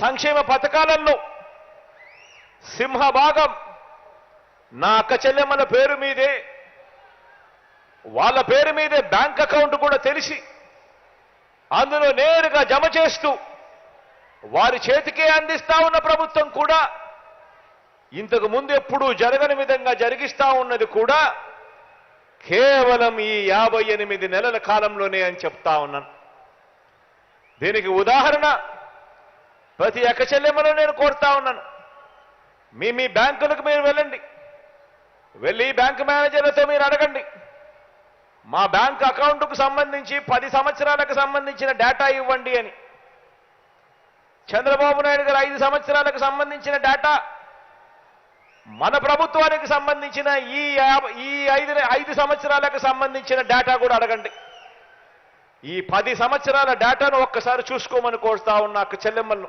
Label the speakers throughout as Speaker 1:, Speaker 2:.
Speaker 1: సంక్షేమ పథకాలలో సింహభాగం. నా అక్క చెల్లెమ్మల పేరు మీదే. వాళ్ళ పేరు మీదే బ్యాంక్ అకౌంట్ కూడా తెలిసి అందులో నేరుగా జమ చేస్తూ వారి చేతికే అందిస్తా ఉన్న ప్రభుత్వం కూడా ఇంతకు ముందు ఎప్పుడూ జరగని విధంగా జరిగిస్తా ఉన్నది కూడా కేవలం ఈ యాభై ఎనిమిది నెలల కాలంలోనే అని చెప్తా ఉన్నాను. దీనికి ఉదాహరణ ప్రతి ఎక్క చెల్లెమ్మలో నేను కోరుతా ఉన్నాను. మీ మీ బ్యాంకులకు మీరు వెళ్ళండి. వెళ్ళి బ్యాంకు మేనేజర్లతో మీరు అడగండి. మా బ్యాంక్ అకౌంట్కు సంబంధించి పది సంవత్సరాలకు సంబంధించిన డేటా ఇవ్వండి అని. చంద్రబాబు నాయుడు గారు ఐదు సంవత్సరాలకు సంబంధించిన డేటా మన ప్రభుత్వానికి సంబంధించిన ఈ ఈ ఐదు ఐదు సంవత్సరాలకు సంబంధించిన డేటా కూడా అడగండి. ఈ పది సంవత్సరాల డేటాను ఒక్కసారి చూసుకోమని కోరుతా ఉన్నా అక్క చెల్లెమ్మలను.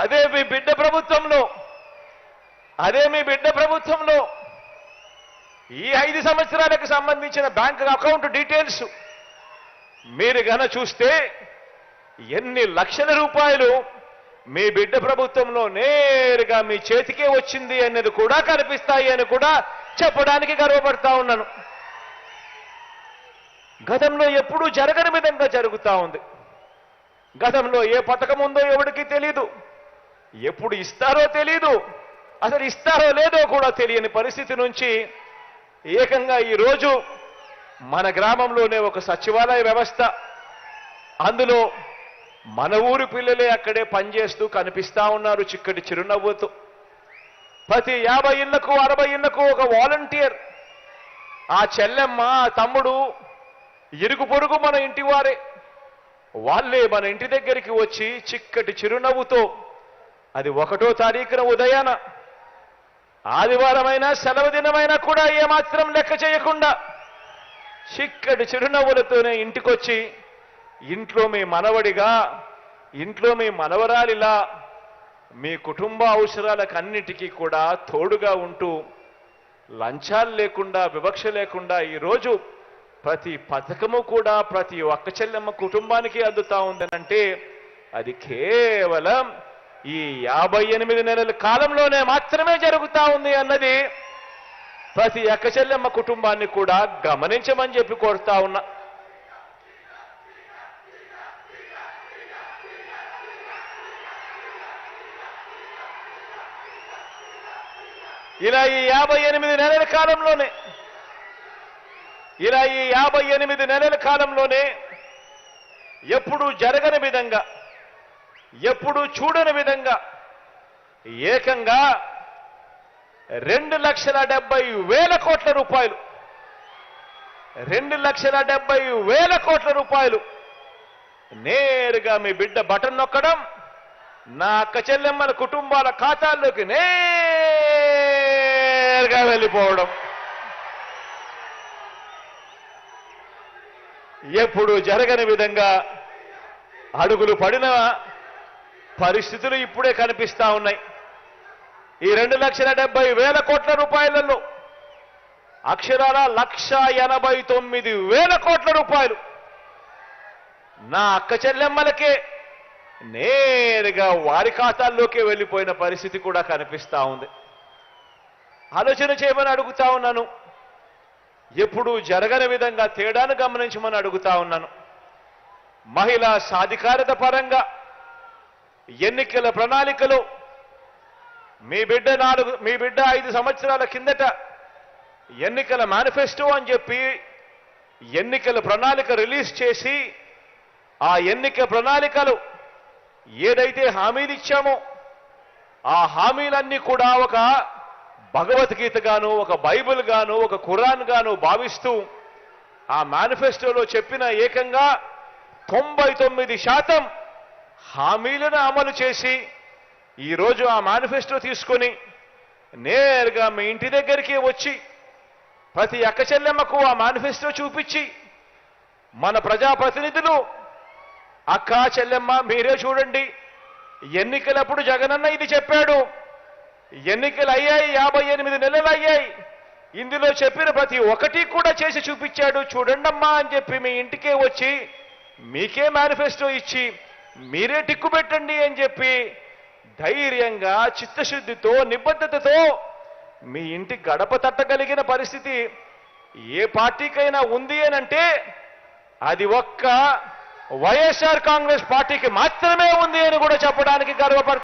Speaker 1: అదే మీ బిడ్డ ప్రభుత్వంలో. అదే మీ బిడ్డ ప్రభుత్వంలో. ఈ ఐదు సంవత్సరాలకు సంబంధించిన బ్యాంక్ అకౌంట్ డీటెయిల్స్ మీరు గన చూస్తే ఎన్ని లక్షల రూపాయలు మీ బిడ్డ ప్రభుత్వంలో నేరుగా మీ చేతికే వచ్చింది అనేది కూడా కనిపిస్తాయి అని కూడా చెప్పడానికి గర్వపడతా ఉన్నాను. గతంలో ఎప్పుడూ జరగని విధంగా జరుగుతూ ఉంది. గతంలో ఏ పథకం ఉందో ఎవరికి తెలీదు. ఎప్పుడు ఇస్తారో తెలీదు అసలు ఇస్తారో లేదో కూడా తెలియని పరిస్థితి నుంచి ఏకంగా ఈరోజు మన గ్రామంలోనే ఒక సచివాలయ వ్యవస్థ. అందులో మన ఊరి పిల్లలే అక్కడే పనిచేస్తూ కనిపిస్తా ఉన్నారు చిక్కటి చిరునవ్వుతో. ప్రతి యాభై ఇళ్ళకు అరవై ఇళ్ళకు ఒక వాలంటీర్. ఆ చెల్లెమ్మ ఆ తమ్ముడు ఇరుగు పొరుగు మన ఇంటి వారే. వాళ్ళే మన ఇంటి దగ్గరికి వచ్చి చిక్కటి చిరునవ్వుతో అది ఒకటో తారీఖున ఉదయాన. ఆదివారమైనా సెలవు దినమైనా కూడా ఏమాత్రం లెక్క చేయకుండా చిక్కటి చిరునవ్వులతోనే ఇంటికొచ్చి ఇంట్లో మీ మనవడిగా ఇంట్లో మీ మనవరాలిలా మీ కుటుంబ అవసరాలకు అన్నిటికీ కూడా తోడుగా ఉంటూ లంచాలు లేకుండా వివక్ష లేకుండా ఈరోజు ప్రతి పథకము కూడా ప్రతి ఒక్క చెల్లెమ్మ కుటుంబానికి అందుతా ఉందనంటే అది కేవలం ఈ యాభై ఎనిమిది నెలల కాలంలోనే మాత్రమే జరుగుతా ఉంది అన్నది ప్రతి ఎక్కచెల్లెమ్మ కుటుంబాన్ని కూడా గమనించమని చెప్పి కోరుతా ఉన్నా. ఇలా ఈ యాభై ఎనిమిది నెలల కాలంలోనే ఇలా ఈ యాభై ఎనిమిది నెలల కాలంలోనే ఎప్పుడూ జరగని విధంగా ఎప్పుడూ చూడని విధంగా ఏకంగా రెండు లక్షల డెబ్బై వేల కోట్ల రూపాయలు. రెండు లక్షల డెబ్బై వేల కోట్ల రూపాయలు. నేరుగా మీ బిడ్డ బటన్ నొక్కడం నా అక్క చెల్లెమ్మల కుటుంబాల ఖాతాల్లోకి నేరుగా వెళ్ళిపోవడం. ఎప్పుడు జరగని విధంగా అడుగులు పడిన పరిస్థితులు ఇప్పుడే కనిపిస్తా ఉన్నాయి. ఈ రెండు లక్షల డెబ్బై వేల కోట్ల రూపాయలలో అక్షరాల లక్ష ఎనభై తొమ్మిది వేల కోట్ల రూపాయలు నా అక్క చెల్లెమ్మలకే నేరుగా వారి ఖాతాల్లోకి వెళ్ళిపోయిన పరిస్థితి కూడా కనిపిస్తా ఉంది. ఆలోచన చేయమని అడుగుతా ఉన్నాను. ఎప్పుడు జరగని విధంగా తేడాను గమనించమని అడుగుతా ఉన్నాను. మహిళా సాధికారత పరంగా ఎన్నికల ప్రణాళికలో. మీ బిడ్డ నాలుగు మీ బిడ్డ ఐదు సంవత్సరాల కిందట ఎన్నికల మేనిఫెస్టో అని చెప్పి ఎన్నికల ప్రణాళిక రిలీజ్ చేసి ఆ ఎన్నిక ప్రణాళికలు ఏదైతే హామీలు ఇచ్చామో ఆ హామీలన్నీ కూడా ఒక భగవద్గీతగాను ఒక బైబిల్ గాను ఒక ఖురాన్ గాను భావిస్తూ ఆ మేనిఫెస్టోలో చెప్పిన ఏకంగా తొంభై తొమ్మిది శాతం హామీలను అమలు చేసి ఈరోజు ఆ మేనిఫెస్టో తీసుకొని నేరుగా మీ ఇంటి దగ్గరికి వచ్చి ప్రతి అక్కచెల్లెమ్మకు ఆ మేనిఫెస్టో చూపించి మన ప్రజాప్రతినిధులు అక్క చెల్లెమ్మ మీరే చూడండి. ఎన్నికలప్పుడు జగనన్న ఇది చెప్పాడు. ఎన్నికలు అయ్యాయి యాభై ఎనిమిది నెలలు అయ్యాయి. ఇందులో చెప్పిన ప్రతి ఒక్కటి కూడా చేసి చూపించాడు. చూడండమ్మా అని చెప్పి మీ ఇంటికే వచ్చి మీకే మేనిఫెస్టో ఇచ్చి మీరే టిక్కు పెట్టండి అని చెప్పి ధైర్యంగా చిత్తశుద్ధితో నిబద్ధతతో మీ ఇంటి గడప తట్టగలిగిన పరిస్థితి ఏ పార్టీకైనా ఉంది అనంటే అది ఒక్క వైఎస్ఆర్ కాంగ్రెస్ పార్టీకి మాత్రమే ఉంది అని కూడా చెప్పడానికి గర్వపడుతుంది